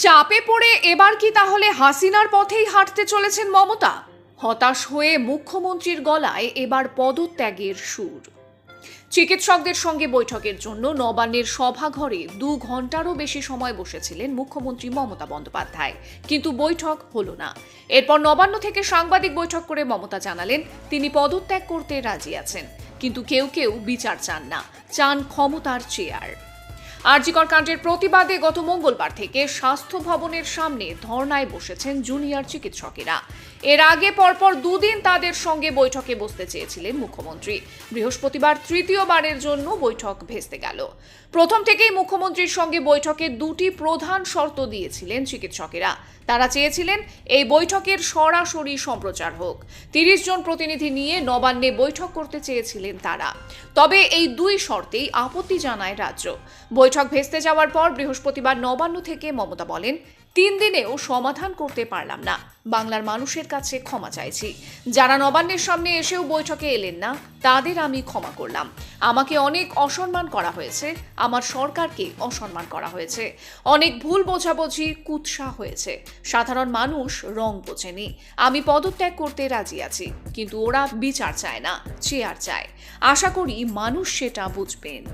চাপে পড়ে এবার কি তাহলে হাসিনার পথেই হাঁটতে চলেছেন মমতা? হতাশ হয়ে মুখ্যমন্ত্রীর গলায় এবার পদত্যাগের সুর। চিকিৎসকদের সঙ্গে বৈঠকের জন্য নবান্নের সভাঘরে দু ঘন্টারও বেশি সময় বসেছিলেন মুখ্যমন্ত্রী মমতা বন্দ্যোপাধ্যায়। কিন্তু বৈঠক হলো না। এরপর নবান্ন থেকে সাংবাদিক বৈঠক করে মমতা জানালেন, তিনি পদত্যাগ করতে রাজি আছেন। কিন্তু কেউ কেউ বিচার চান না, চান ক্ষমতার চেয়ার। আরজিকর কাণ্ডের প্রতিবাদে গত মঙ্গলবার থেকে স্বাস্থ্য ভবনের সামনে ধর্নায় বসেছেন জুনিয়র চিকিৎসকেরা। এর আগে পরপর দুদিন তাদের সঙ্গে বৈঠকে বসতে চেয়েছিলেন মুখ্যমন্ত্রী। বৃহস্পতিবার তৃতীয়বারের জন্য বৈঠক ভেস্তে গেল। প্রথম থেকেই মুখ্যমন্ত্রীর সঙ্গে বৈঠকে দুটি প্রধান শর্ত দিয়েছিলেন চিকিৎসকেরা। তারা চেয়েছিলেন এই বৈঠকের সরাসরি সম্প্রচার হোক। তিরিশ জন প্রতিনিধি নিয়ে নবান্নে বৈঠক করতে চেয়েছিলেন তারা। তবে এই দুই শর্তেই আপত্তি জানায় রাজ্য। বৈঠক ভেস্তে যাওয়ার পর বৃহস্পতিবার নবান্ন থেকে মমতা বলেন, তিন দিনেও সমাধান করতে পারলাম না। বাংলার মানুষের কাছে ক্ষমা চাইছি। যারা নবান্নের সামনে এসেও বৈঠকে এলেন না, তাদের আমি ক্ষমা করলাম। আমাকে অনেক অসম্মান করা হয়েছে, আমার সরকারকে অসম্মান করা হয়েছে। অনেক ভুল বোঝাবুঝি, কুৎসা হয়েছে। সাধারণ মানুষ রং বোঝেনি। আমি পদত্যাগ করতে রাজি আছি, কিন্তু ওরা বিচার চায় না, চেয়ার চায়। আশা করি মানুষ সেটা বুঝবেন।